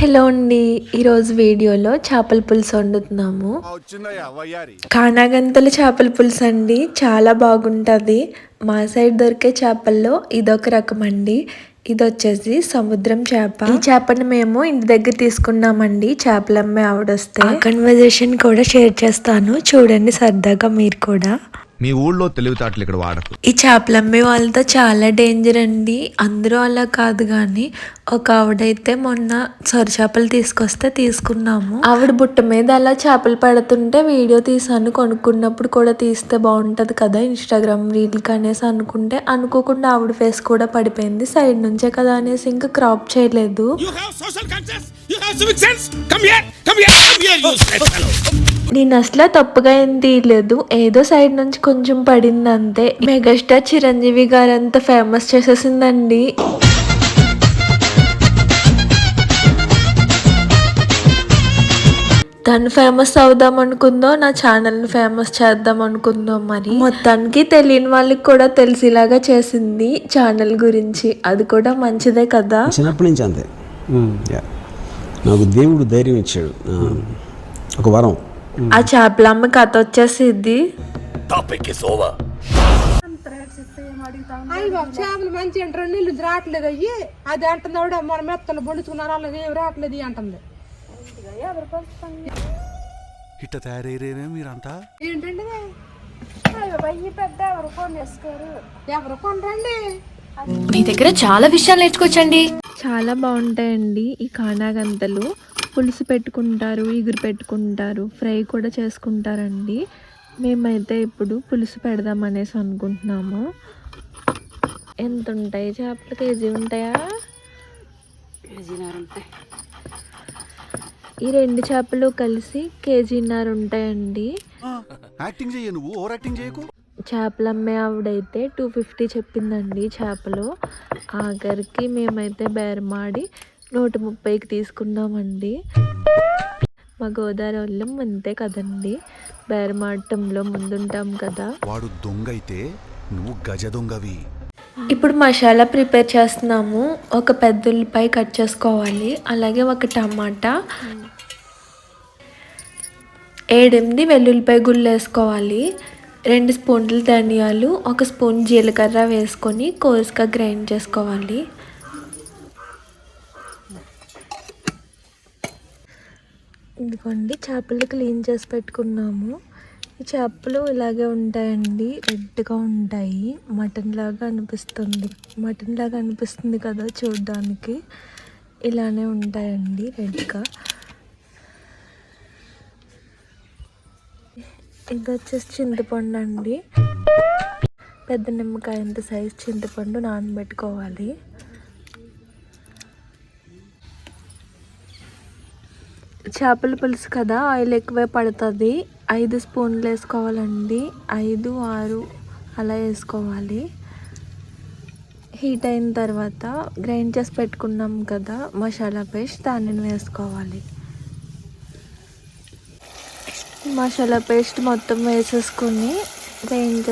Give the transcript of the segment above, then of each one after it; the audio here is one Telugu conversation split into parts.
హలో అండి ఈరోజు వీడియోలో చేపల పులుసు వండుతున్నాము. కానాగంతల చేపల పులుసు అండి చాలా బాగుంటుంది. మా సైడ్ దొరికే చేపల్లో ఇదొక రకం అండి. ఇది వచ్చేసి సముద్రం చేప. ఈ చేపని మేము ఇంటి దగ్గర తీసుకున్నామండి చేపలు అమ్మే ఆవిడొస్తే కన్వర్జేషన్ కూడా షేర్ చేస్తాను చూడండి సరదాగా మీరు కూడా. మీ ఊళ్ళో తెలివితేటలు ఇక్కడ వాడకు. ఈ చేపలు అమ్మే వాళ్ళతో చాలా డేంజర్ అండి అందరూ అలా కాదు కానీ ఒక ఆవిడైతే మొన్న సొర చేపలు తీసుకొస్తే తీసుకున్నాము. ఆవిడ బుట్ట మీద అలా చేపలు పడుతుంటే వీడియో తీసాను కొనుక్కున్నప్పుడు కూడా తీస్తే బాగుంటది కదా ఇన్స్టాగ్రామ్ రీల్ అనేసి అనుకుంటే అనుకోకుండా ఆవిడ ఫేస్ కూడా పడిపోయింది. సైడ్ నుంచే కదా అనేసి ఇంకా క్రాప్ చేయలేదు. నేను అసలు తప్పుగా ఏం తీయలేదు. ఏదో సైడ్ నుంచి కొంచెం పడింది అంతే మెగాస్టార్ చిరంజీవి గారు అంత ఫేమస్ చేసేసిందండి. తను ఫేమస్ అవుదాం అనుకుందో నా ఛానల్ ఫేమస్ చేద్దాం అనుకుందో మరి మొత్తానికి తెలియని వాళ్ళకి కూడా తెలిసేలాగా చేసింది ఛానల్ గురించి. అది కూడా మంచిదే కదా? చిన్నప్పటి నుంచి అంతే. యా. నాకు దేవుడు ధైర్యం ఇచ్చాడు. ఆ, ఒక వరం. ఆ చేపలమ్మ కథ వచ్చేసి ఇది. అయ్యి బాబు చేపలు మంచి అంటారు నీళ్ళు రావట్లేదు అయ్యి. అది అంటుంది ఆవిడ మన మెత్తలు బొడుచుకున్నారు అలాగే ఏం రావట్లేదు అంటుంది. ఇట్ట తయారయ్యేనే మీరంతా? ఏంటండి ఎవరు కొనరండి? మీ దగ్గర చాలా విషయాలు నేర్చుకోవచ్చండి. చాలా బాగుంటాయండి ఈ కానాగంతలు. పులుసు పెట్టుకుంటారు ఇగురు పెట్టుకుంటారు ఫ్రై కూడా చేసుకుంటారండి. మేమైతే ఇప్పుడు పులుసు పెడదాం అనేసి అనుకుంటున్నాము. ఎంత ఉంటాయి చేపలు కేజీ ఉంటాయా. ఈ రెండు చేపలు కలిసి కేజీన్నర ఉంటాయండి. యాక్టింగ్ చెయ్యి నువ్వు ఓవర్ యాక్టింగ్ చేయకు చేపలు అమ్మే ఆవిడైతే టూ ఫిఫ్టీ చెప్పిందండి చేపలు. ఆఖరికి మేమైతే బేరమాడి నూట ముప్పైకి తీసుకున్నామండి. మా గోదావరి వాళ్ళం అంతే కదండి. బేరమాడటంలో ముందుంటాం కదా. వాడు దొంగ అయితే నువ్వు గజ దొంగవి. ఇప్పుడు మసాలా ప్రిపేర్ చేస్తున్నాము. ఒక పెద్ద ఉల్లిపాయ కట్ చేసుకోవాలి. అలాగే ఒక టమాటా ఏడెనిమిది వెల్లుల్లిపాయ గుళ్ళు వేసుకోవాలి రెండు స్పూన్లు ధనియాలు ఒక స్పూన్ జీలకర్ర వేసుకొని కోసుగా గ్రైండ్ చేసుకోవాలి. ఇదిగోండి చేపలు క్లీన్ చేసి పెట్టుకున్నాము. ఈ చేపలు ఇలాగే ఉంటాయండి రెడ్గా ఉంటాయి. మటన్ లాగా అనిపిస్తుంది. మటన్ లాగా అనిపిస్తుంది కదా చూడడానికి. ఇలానే ఉంటాయండి రెడ్గా. ఇది వచ్చేసి చింతపండు అండి పెద్ద నిమ్మకాయ ఎంత సైజ్ చింతపండు నానబెట్టుకోవాలి. చేపల పులుసు కదా ఆయిల్ ఎక్కువే పడుతుంది. ఐదు స్పూన్లు వేసుకోవాలండి. ఐదు ఆరు అలా వేసుకోవాలి. హీట్ అయిన తర్వాత గ్రైండ్ చేసి పెట్టుకున్నాం కదా మసాలా పేస్ట్ దానిని వేసుకోవాలి. మసాలా పేస్ట్ మొత్తం వేసేసుకొని గ్రైండ్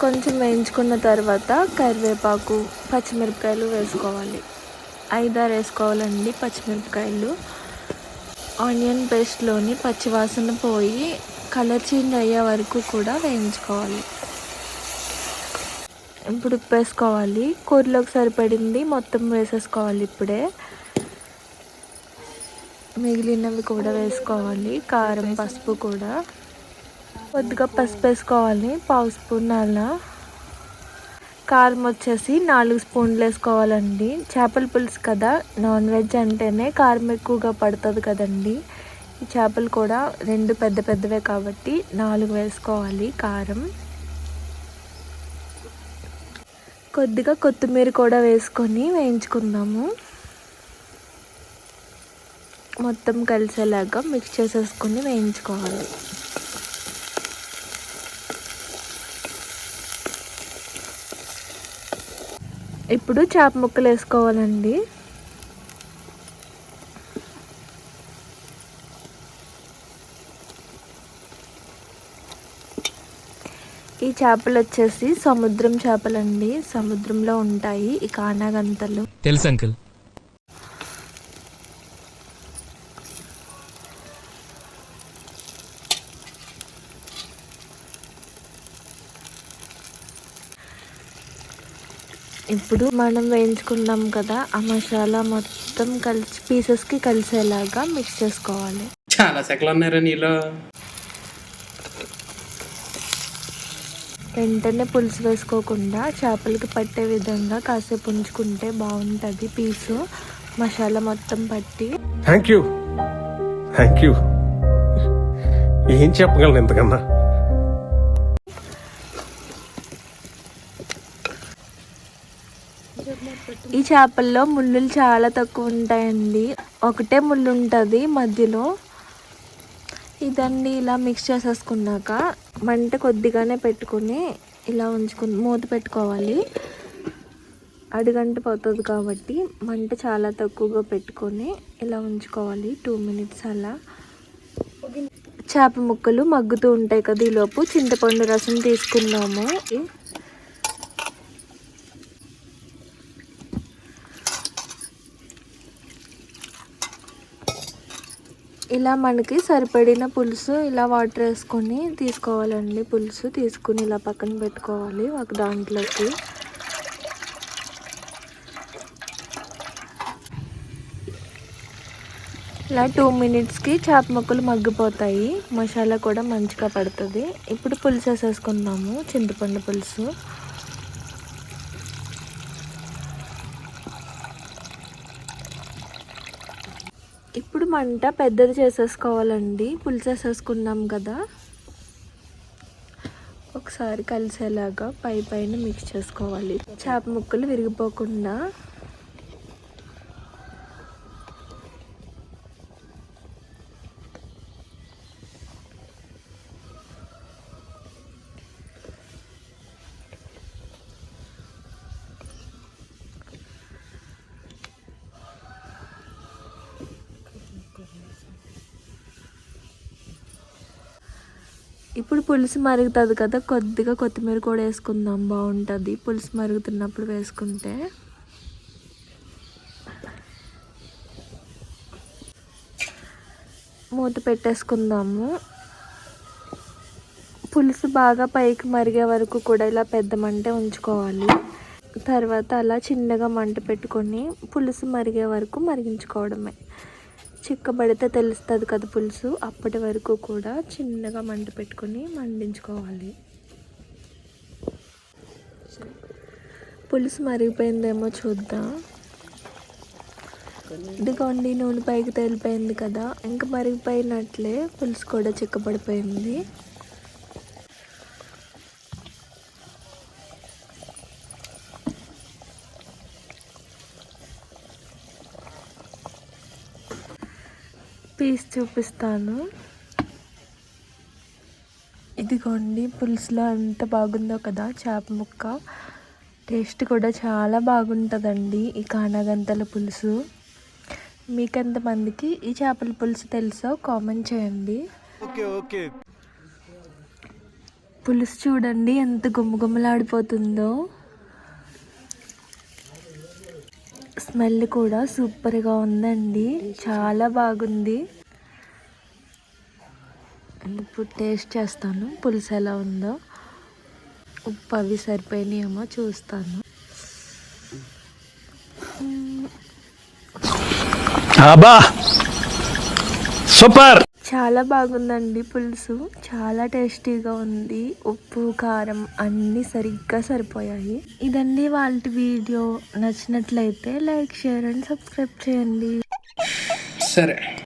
కొంచెం వేయించుకున్న తర్వాత కరివేపాకు పచ్చిమిరపకాయలు వేసుకోవాలి. ఐదారు వేసుకోవాలండి పచ్చిమిరపకాయలు. ఆనియన్ పేస్ట్లోని పచ్చివాసన పోయి కలర్ చేంజ్ అయ్యే వరకు కూడా వేయించుకోవాలి. ఇప్పుడు ఉప్పు వేసుకోవాలి కూరలోకి సరిపడింది మొత్తం వేసేసుకోవాలి ఇప్పుడే. మిగిలినవి కూడా వేసుకోవాలి. కారం పసుపు కూడా. కొద్దిగా పసుపు వేసుకోవాలి. పావు స్పూన్ అలా. కారం వచ్చేసి నాలుగు స్పూన్లు వేసుకోవాలండి. చేపల పులుసు కదా నాన్ వెజ్ అంటేనే కారం ఎక్కువగా పడుతుంది కదండి. ఈ చేపలు కూడా రెండు పెద్ద పెద్దవే కాబట్టి నాలుగు వేసుకోవాలి కారం. కొద్దిగా కొత్తిమీర కూడా వేసుకొని వేయించుకుందాము. మొత్తం కలిసేలాగా మిక్స్ చేసేసుకొని వేయించుకోవాలి. ఇప్పుడు చేప ముక్కలు వేసుకోవాలండి. ఈ చేపలు వచ్చేసి సముద్రం చేపలండి. సముద్రంలో ఉంటాయి ఈ కానాగంతలు. తెలుసు అంకుల్. ఇప్పుడు మనం వేయించుకున్నాం కదా ఆ మసాలా మొత్తం కలిసి పీసెస్కి కలిసేలాగా మిక్స్ చేసుకోవాలి. చాలా సెకలు ఉన్నారా నీలో. వెంటనే పులుసు వేసుకోకుండా చేపలకి పట్టే విధంగా కాసేపు ఉంచుకుంటే బాగుంటుంది పీసు మసాలా మొత్తం పట్టి. థ్యాంక్ యూ థ్యాంక్ యూ ఏం చెప్పగలను ఇంతకన్నా? చేపల్లో ముళ్ళులు చాలా తక్కువ ఉంటాయండి. ఒకటే ముళ్ళు ఉంటుంది మధ్యలో. ఇదన్నీ ఇలా మిక్స్ చేసేసుకున్నాక మంట కొద్దిగానే పెట్టుకుని ఇలా ఉంచుకుని మూత పెట్టుకోవాలి. అడుగంట పోతుంది కాబట్టి మంట చాలా తక్కువగా పెట్టుకొని ఇలా ఉంచుకోవాలి. టూ మినిట్స్ అలా. చేప ముక్కలు మగ్గుతూ ఉంటాయి కదా ఈలోపు చింతపండు రసం తీసుకున్నాము ఇలా మనకి సరిపడిన పులుసు ఇలా వాటర్ వేసుకొని తీసుకోవాలండి. పులుసు తీసుకుని ఇలా పక్కన పెట్టుకోవాలి ఒక దాంట్లోకి. ఇలా టూ మినిట్స్కి చేప ముక్కలు మగ్గిపోతాయి. మసాలా కూడా మంచిగా పడుతుంది. ఇప్పుడు పులుసు వేసేసుకుందాము. చింతపండు పులుసు. ఇప్పుడు మంట పెద్దది చేసేసుకోవాలండి. పులుసు కదా. ఒకసారి కలిసేలాగా పై పైన మిక్స్ చేసుకోవాలి. చేప ముక్కలు విరిగిపోకుండా ఇప్పుడు పులుసు మరుగుతుంది కదా కొద్దిగా కొత్తిమీర కూడా వేసుకుందాం బాగుంటుంది. పులుసు మరుగుతున్నప్పుడు వేసుకుంటే. మూత పెట్టేసుకుందాము. పులుసు బాగా పైకి మరిగే వరకు కూడా ఇలా పెద్ద మంట ఉంచుకోవాలి. తర్వాత అలా చిన్నగా మంట పెట్టుకొని పులుసు మరిగే వరకు మరిగించుకోవడమే. చిక్కబడితే తెలుస్తుంది కదా పులుసు. అప్పటి వరకు కూడా చిన్నగా మంట పెట్టుకొని మండించుకోవాలి. పులుసు మరిగిపోయిందేమో చూద్దాం. ఇదిగోండి నూనె పైకి తేలిపోయింది కదా. ఇంకా మరిగిపోయినట్లే పులుసు కూడా చిక్కబడిపోయింది. పీస్ చూపిస్తాను. ఇదిగోండి పులుసులో ఎంత బాగుందో కదా చేప ముక్క. టేస్ట్ కూడా చాలా బాగుంటుందండి ఈ కానాగంతల పులుసు. మీకు ఎంతమందికి ఈ చేపల పులుసు తెలుసో కామెంట్ చేయండి. Okay okay. పులుసు చూడండి ఎంత గుమ్మగుమ్మలాడిపోతుందో స్మెల్ కూడా సూపర్గా ఉందండి. చాలా బాగుంది. ఇప్పుడు టేస్ట్ చేస్తాను? పులుసు ఎలా ఉందో. ఉప్పు అవి సరిపోయినాయేమో చూస్తాను. సూపర్! చాలా బాగుందండి పులుసు. చాలా టేస్టీగా ఉంది. ఉప్పు కారం అన్నీ సరిగ్గా సరిపోయాయి. ఇదండి వాళ్ళ వీడియో. నచ్చినట్లయితే లైక్ షేర్ అండ్ సబ్స్క్రైబ్ చేయండి. సరే.